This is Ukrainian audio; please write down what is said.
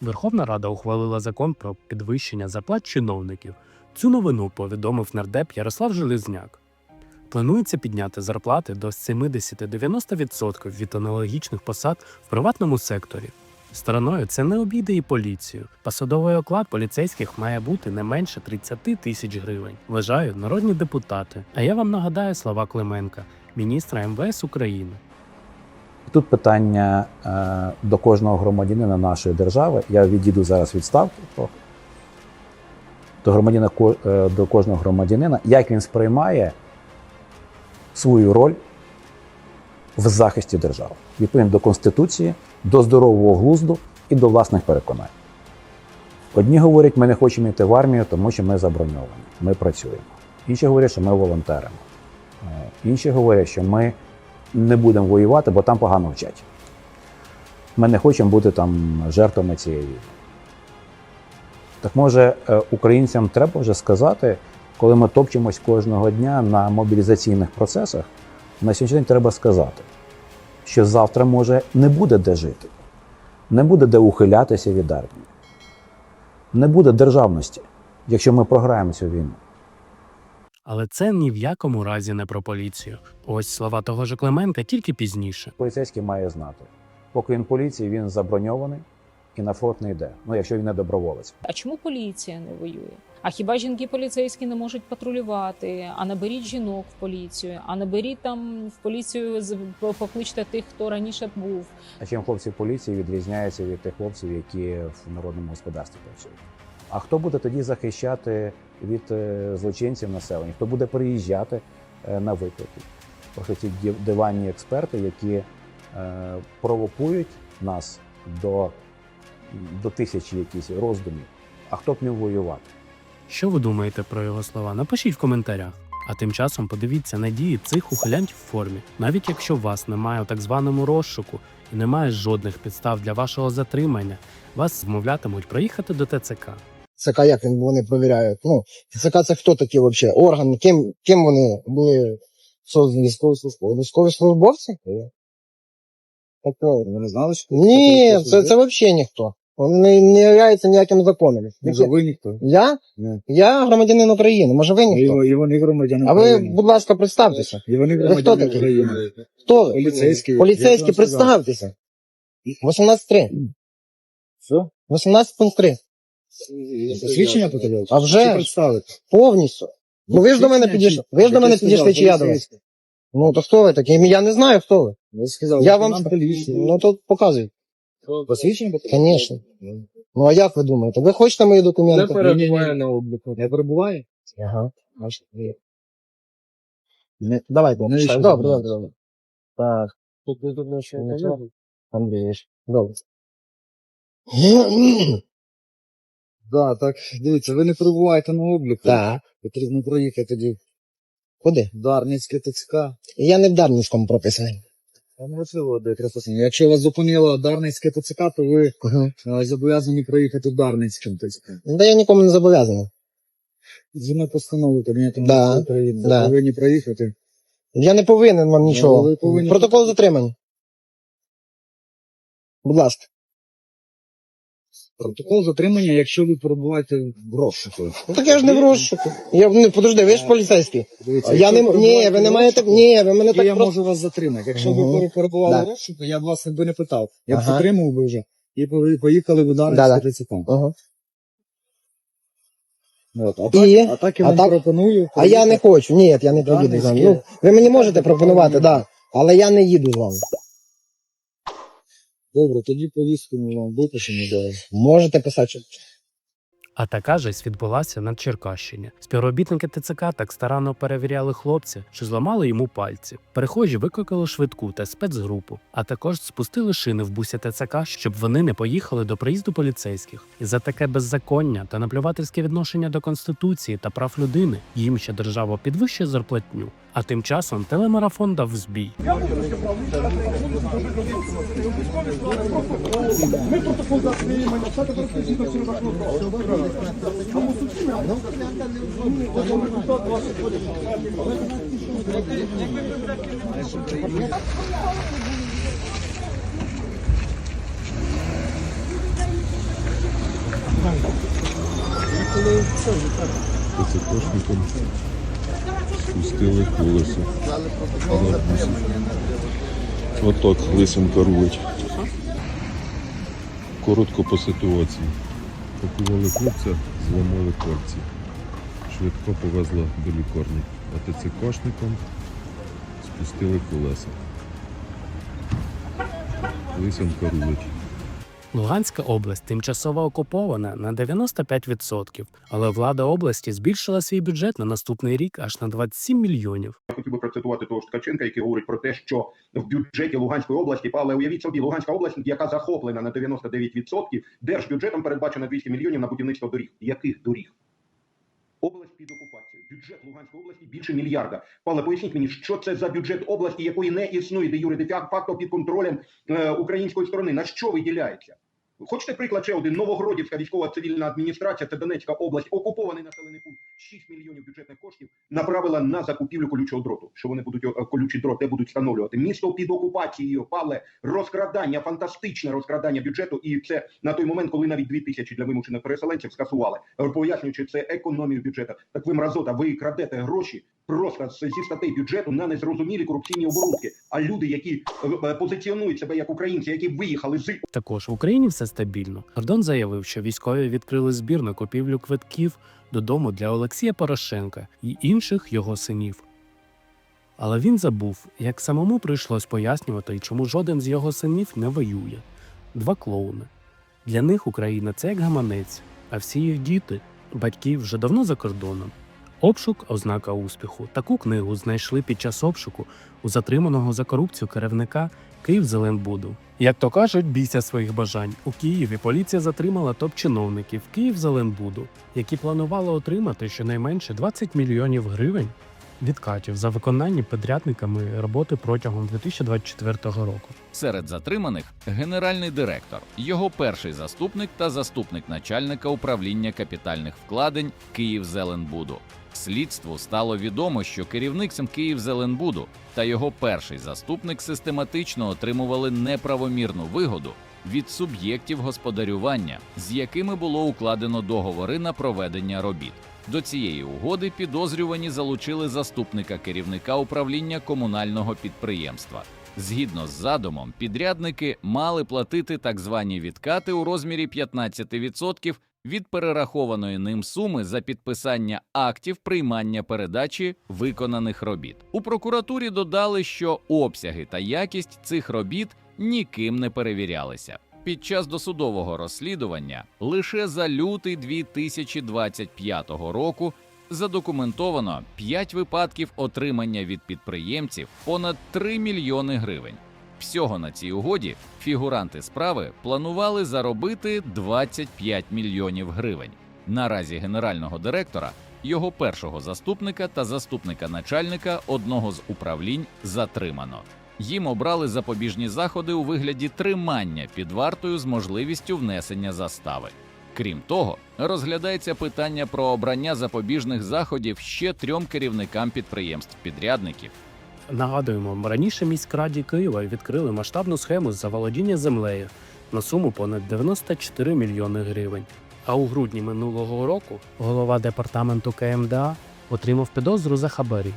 Верховна Рада ухвалила закон про підвищення зарплат чиновників. Цю новину повідомив нардеп Ярослав Железняк. Планується підняти зарплати до 70-90% від аналогічних посад в приватному секторі. Стороною це не обійде і поліцію. Посадовий оклад поліцейських має бути не менше 30 тисяч гривень. Вважають народні депутати. А я вам нагадаю слова Клименка, міністра МВС України. Тут питання е, до кожного громадянина нашої держави. Я відійду зараз від ставки. До, громадянина, е, до кожного громадянина, як він сприймає свою роль в захисті держави, відповідно до Конституції, до здорового глузду і до власних переконань. Одні говорять, ми не хочемо йти в армію, тому що ми заброньовані, ми працюємо. Інші говорять, що ми волонтеримо. Е, Інші говорять, що ми не будемо воювати, бо там погано вчать. Ми не хочемо бути там жертвами цієї війни. Так може, е, українцям треба вже сказати, коли ми топчемось кожного дня на мобілізаційних процесах, на сьогоднішній день треба сказати, що завтра може не буде де жити, не буде де ухилятися від армії, не буде державності, якщо ми програємо цю війну. Але це ні в якому разі не про поліцію. Ось слова того ж Клименка тільки пізніше. Поліцейський має знати, поки він поліції, він заброньований і на фронт не йде. Ну, якщо він не доброволець. А чому поліція не воює? А хіба жінки поліцейські не можуть патрулювати? А наберіть жінок в поліцію, а наберіть там в поліцію з- покличте тих, хто раніше був. А чим хлопці в поліції відрізняються від тих хлопців, які в народному господарстві працюють? А хто буде тоді захищати від е, злочинців населення? Хто буде приїжджати е, на виклики? Ті дів- диванні експерти, які е, провокують нас до, до тисячі якісь роздумів. А хто б не воювати? Що ви думаєте про його слова? Напишіть в коментарях. А тим часом подивіться на дії цих ухилянтів в формі. Навіть якщо вас немає у так званому розшуку і немає жодних підстав для вашого затримання, вас змовлятимуть проїхати до ТЦК. ЦК як вони провіряють? Ну, ЦК це хто такі взагалі? Орган, ким, ким вони були создані військові службовці? Військові службовці? Так, Ви не знали, що ні, це, це взагалі ніхто. Вони не, не являються ніяким законом. Може, ви ніхто? Я? Ні. Я громадянин України, може ви ніхто? во- і вони громадяни А ви, будь ласка, представтеся. І вони хто такі? України. Хто? Поліцейські. Поліцейські, представтеся. 18.3. Що? 18.3. Посвідчення показав? А вже представити? Повністю. Ну ви ж до мене підійшли. Ви ж до мене підійшли, чи я до вас? Ну то хто ви такі? Я не знаю, хто ви. Я сказав, Я вам. Ну то показуй. Посвідчення показав? Конечно. Ну а як ви думаєте? Ви хочете мої документи? перебуває на обліку. Не перебуває? Ага. Не, Навіщо почитаю. Добре, добре, добре. Так. Андрійович. Добре. Да, так, дивіться, ви не перебуваєте на обліку. Так. Потрібно проїхати тоді Куди? в Дарницьке ТЦК. Я не в Дарницькому прописаний. Там можливо, де якраз. Якщо вас зупинило Дарницьке ТЦК, то ви е, зобов'язані проїхати в Дарницькому ТЦК. Да я нікому не зобов'язаний. Згідно постанови Кабінету Да, Міністрів України, да. ви повинні проїхати. Я не повинен вам нічого. ви повинні- Протокол затримання. Будь ласка. Протокол затримання, якщо ви перебуваєте в розшуку. Так я ж не в розшуку. Я, ну, подожди, ви ж поліцейський. Дивіться, Я не, ви ні, ви не маєте, ні, ви мене то я просто... можу вас затримати. Якщо Мгм. ви перебували Да. в розшуку, я б вас би не питав. Я б Ага. затримав би вже і по- поїхали в Да-да. Дарницьке ТЦК. Ага. От, А І? так, а так я А вам так? пропоную. А я не хочу, ні, я не Да, поїду з вами. Ну, ви мені можете пропонувати, так, да, але я не їду з вами. Добре, тоді повістку вам випишемо. Да. Можете писати, що А така жесть відбулася на Черкащині. Співробітники ТЦК так старанно перевіряли хлопця, що зламали йому пальці. Перехожі викликали швидку та спецгрупу, а також спустили шини в бусі ТЦК, щоб вони не поїхали до приїзду поліцейських. І за таке беззаконня та наплювательське відношення до конституції та прав людини їм ще держава підвищує зарплатню. А тим часом телемарафон дав збій. Це кошником спустили колесо. Отак Лисенка рулить. Коротко по ситуації. Пакували хлопця, зламали пальці. Швидко повезла до лікарні. А ТЦКшникам спустили колеса. Лисенка рулить. Луганська область тимчасово окупована на 95%, але влада області збільшила свій бюджет на наступний рік аж на 27 мільйонів. Я хотів би процитувати того ж Ткаченка, який говорить про те, що в бюджеті Луганської області, але уявіть собі, Луганська область, яка захоплена на 99%, держбюджетом передбачено 200 мільйонів на будівництво доріг. Яких доріг? Область під окупацією. Бюджет Луганської області більше мільярда. Павле, поясніть мені, що це за бюджет області, якої не існує, де юри, де факто під контролем е, української сторони. На що виділяється? Хочете приклад ще один? Новогродівська військова цивільна адміністрація, це Донецька область, окупований населений пункт, 6 мільйонів бюджетних коштів направила на закупівлю колючого дроту. Що вони будуть е, колючий дрот, де будуть встановлювати? Місто під окупацією, Павле, розкрадання, фантастичне розкрадання бюджету. І це на той момент, коли навіть 2 тисячі для вимушених переселенців скасували, Е, пояснюючи це економію бюджету. Так ви мразота, ви крадете гроші просто зі статей бюджету на незрозумілі корупційні оборудки. А люди, які е, позиціонують себе як українці, які виїхали з Також в Україні все стабільно. Гордон заявив, що військові відкрили збір на купівлю квитків додому для Олексія Порошенка і інших його синів. Але він забув, як самому прийшлось пояснювати, чому жоден з його синів не воює. Два клоуни. Для них Україна це як гаманець, а всі їх діти, батьки вже давно за кордоном. Обшук ознака успіху. Таку книгу знайшли під час обшуку у затриманого за корупцію керівника Київзеленбуду. Як то кажуть, бійся своїх бажань. У Києві поліція затримала топ-чиновників Київзеленбуду, які планували отримати щонайменше 20 мільйонів гривень відкатів за виконання підрядниками роботи протягом 2024 року. Серед затриманих генеральний директор, його перший заступник та заступник начальника управління капітальних вкладень Київзеленбуду. Слідству стало відомо, що керівник Київзеленбуду та його перший заступник систематично отримували неправомірну вигоду від суб'єктів господарювання, з якими було укладено договори на проведення робіт. До цієї угоди підозрювані залучили заступника керівника управління комунального підприємства. Згідно з задумом, підрядники мали платити так звані відкати у розмірі 15% від перерахованої ним суми за підписання актів приймання передачі виконаних робіт. У прокуратурі додали, що обсяги та якість цих робіт ніким не перевірялися. Під час досудового розслідування лише за лютий 2025 року задокументовано 5 випадків отримання від підприємців понад 3 мільйони гривень. Всього на цій угоді фігуранти справи планували заробити 25 мільйонів гривень. Наразі генерального директора, його першого заступника та заступника начальника одного з управлінь затримано. Їм обрали запобіжні заходи у вигляді тримання під вартою з можливістю внесення застави. Крім того, розглядається питання про обрання запобіжних заходів ще трьом керівникам підприємств-підрядників. Нагадуємо, раніше міськраді Києва відкрили масштабну схему заволодіння землею на суму понад 94 мільйони гривень. А у грудні минулого року голова департаменту КМДА отримав підозру за хабарі.